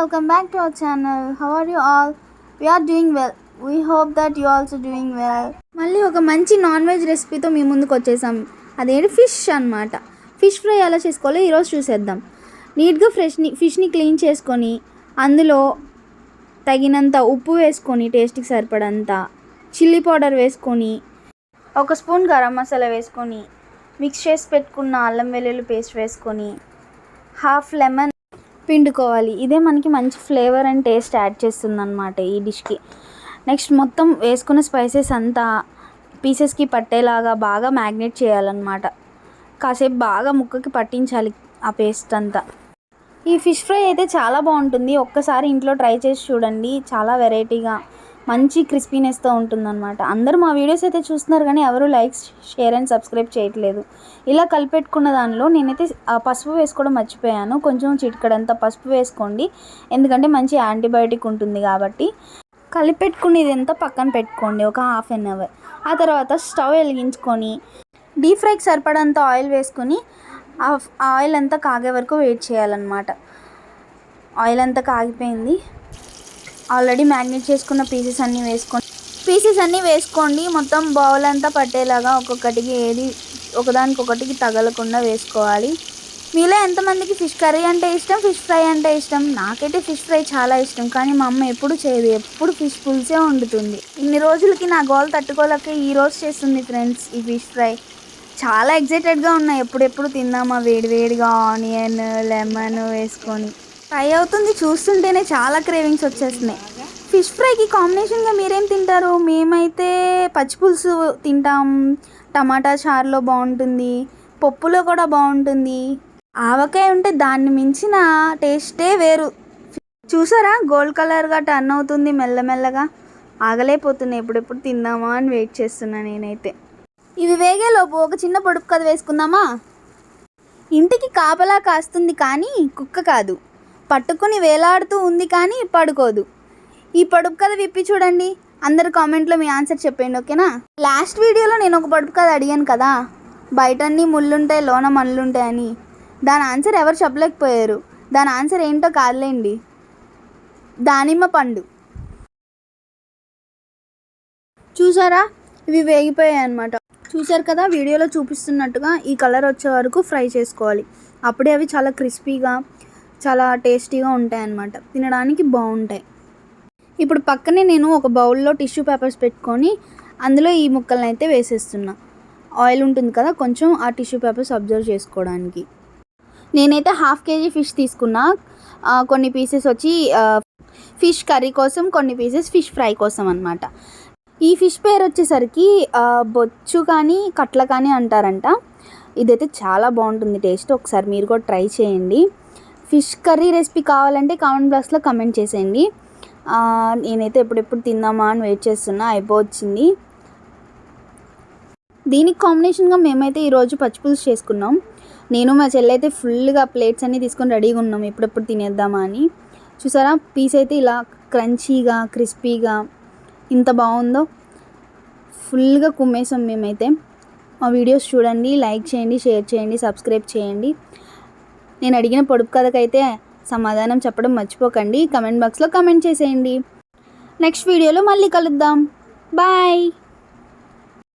welcome back to our channel. How are you all? We are doing well. We hope that you also doing well. మళ్ళీ ఒక మంచి non veg రెసిపీతో మీ ముందుకు వచ్చేసాం అదేంటి fish అన్నమాట ఫిష్ ఫ్రై ఎలా చేసుకోవాలో ఈరోజు చూసేద్దాం నీట్గా ఫ్రెష్ని ఫిష్ని క్లీన్ చేసుకొని అందులో తగినంత ఉప్పు వేసుకొని టేస్ట్కి సరిపడంత చిల్లీ పౌడర్ వేసుకొని ఒక స్పూన్ గరం మసాలా వేసుకొని మిక్స్ చేసి పెట్టుకున్న అల్లం వెల్లుల్లి పేస్ట్ వేసుకొని హాఫ్ లెమన్ పిండుకోవాలి. ఇదే మనకి మంచి ఫ్లేవర్ అండ్ టేస్ట్ యాడ్ చేస్తుంది అనమాట ఈ డిష్కి. నెక్స్ట్ మొత్తం వేసుకున్న స్పైసెస్ అంతా పీసెస్కి పట్టేలాగా బాగా మ్యాగ్నేట్ చేయాలన్నమాట. కాసేపు బాగా ముక్కకి పట్టించాలి ఆ పేస్ట్ అంతా. ఈ ఫిష్ ఫ్రై అయితే చాలా బాగుంటుంది. ఒక్కసారి ఇంట్లో ట్రై చేసి చూడండి. చాలా వెరైటీగా మంచి క్రిస్పీనెస్తో ఉంటుందన్నమాట. అందరూ మా వీడియోస్ అయితే చూస్తున్నారు కానీ ఎవరు లైక్ షేర్ అండ్ సబ్స్క్రైబ్ చేయట్లేదు. ఇలా కలిపెట్టుకున్న దానిలో నేనైతే ఆ పసుపు వేసుకోవడం మర్చిపోయాను. కొంచెం చిటికడంతా పసుపు వేసుకోండి. ఎందుకంటే మంచి యాంటీబయోటిక్ ఉంటుంది కాబట్టి. కలిపెట్టుకుని ఇదంతా పక్కన పెట్టుకోండి ఒక హాఫ్ అన్ అవర్. ఆ తర్వాత స్టవ్ వెలిగించుకొని డీప్ ఫ్రైకి సరిపడంత ఆయిల్ వేసుకొని ఆ ఆయిల్ అంతా కాగే వరకు వెయిట్ చేయాలన్నమాట. ఆయిల్ అంతా కాగిపోయింది. ఆల్రెడీ మ్యాగ్నెట్ చేసుకున్న పీసెస్ అన్నీ వేసుకోండి. పీసెస్ అన్నీ వేసుకోండి. మొత్తం బౌల్ అంతా పట్టేలాగా ఒక్కొక్కటికి ఏది ఒకదానికొకటికి తగలకుండా వేసుకోవాలి. మీలో ఎంతమందికి ఫిష్ కర్రీ అంటే ఇష్టం ఫిష్ ఫ్రై అంటే ఇష్టం? నాకైతే ఫిష్ ఫ్రై చాలా ఇష్టం. కానీ మా అమ్మ ఎప్పుడు చేయదు. ఎప్పుడు ఫిష్ పులుసే వండుతుంది. ఇన్ని రోజులకి నా గోల్ తట్టుకోలేక ఈ రోజు చేస్తుంది ఫ్రెండ్స్ ఈ ఫిష్ ఫ్రై. చాలా ఎగ్జైటెడ్గా ఉన్నాయి. ఎప్పుడెప్పుడు తిందామా వేడివేడిగా ఆనియన్ లెమన్ వేసుకొని. ఫ్రై అవుతుంది. చూస్తుంటేనే చాలా క్రేవింగ్స్ వచ్చేస్తున్నాయి. ఫిష్ ఫ్రైకి కాంబినేషన్గా మీరేం తింటారు? మేమైతే పచ్చిపులుసు తింటాం. టమాటా చారులో బాగుంటుంది. పప్పులో కూడా బాగుంటుంది. ఆవకాయ ఉంటే దాన్ని మించిన టేస్టే వేరు. చూసారా? గోల్డ్ కలర్గా టర్న్ అవుతుంది మెల్లమెల్లగా. ఆగలేకపోతుంది ఎప్పుడెప్పుడు తిందామా అని వెయిట్ చేస్తున్నా నేనైతే. ఇవి వేగేలోపు ఒక చిన్న పొడుపు కథ వేసుకుందామా? ఇంటికి కాపలా కాస్తుంది కానీ కుక్క కాదు. పట్టుకుని వేలాడుతూ ఉంది కానీ పడుకోదు. ఈ పొడుపు కథ విప్పి చూడండి. అందరు కామెంట్లో మీ ఆన్సర్ చెప్పండి ఓకేనా? లాస్ట్ వీడియోలో నేను ఒక పొడుపు కథ అడిగాను కదా. బయట అన్నీ ముళ్ళుంటాయి లోన మళ్ళుంటాయని దాని ఆన్సర్ ఎవరు చెప్పలేకపోయారు. దాని ఆన్సర్ ఏంటో కాదులేండి. దానిమ్మ పండు. చూసారా? ఇవి వేగిపోయాయి అనమాట చూసారు కదా? వీడియోలో చూపిస్తున్నట్టుగా ఈ కలర్ వచ్చే వరకు ఫ్రై చేసుకోవాలి. అప్పుడే అవి చాలా క్రిస్పీగా చాలా టేస్టీగా ఉంటాయి అన్నమాట తినడానికి బాగుంటాయి. ఇప్పుడు పక్కనే నేను ఒక బౌల్లో టిష్యూ పేపర్స్ పెట్టుకొని అందులో ఈ ముక్కలను అయితే వేసేస్తున్నా. ఆయిల్ ఉంటుంది కదా కొంచెం ఆ టిష్యూ పేపర్స్ అబ్జర్వ్ చేసుకోవడానికి. నేనైతే హాఫ్ కేజీ ఫిష్ తీసుకున్నా. కొన్ని పీసెస్ వచ్చి ఫిష్ కర్రీ కోసం కొన్ని పీసెస్ ఫిష్ ఫ్రై కోసం అనమాట ఈ ఫిష్ పేరు వచ్చేసరికి బొచ్చు కానీ కట్ల కానీ అంటారంట. ఇదైతే చాలా బాగుంటుంది టేస్ట్. ఒకసారి మీరు కూడా ట్రై చేయండి. ఫిష్ కర్రీ రెసిపీ కావాలంటే కామెంట్ బాక్స్లో కమెంట్ చేసేయండి. నేనైతే ఎప్పుడెప్పుడు తిందామా అని వెయిట్ చేస్తున్నా అయిపోవచ్చింది. దీనికి కాంబినేషన్గా మేమైతే ఈరోజు పచ్చిపులుసు చేసుకున్నాం. నేను మా చెల్లి అయితే ఫుల్గా ప్లేట్స్ అన్నీ తీసుకొని రెడీగా ఉన్నాం ఎప్పుడెప్పుడు తినేద్దామా అని. చూసారా పీస్ అయితే ఇలా క్రంచీగా క్రిస్పీగా ఇంత బాగుందో. ఫుల్గా కుమ్మేసాం మేమైతే. మా వీడియోస్ చూడండి లైక్ చేయండి షేర్ చేయండి సబ్స్క్రైబ్ చేయండి. నేను అడిగిన పొడుపు కథకైతే సమాధానం చెప్పడం మర్చిపోకండి. కమెంట్ బాక్స్లో కమెంట్ చేసేయండి. నెక్స్ట్ వీడియోలో మళ్ళీ కలుద్దాం. బాయ్.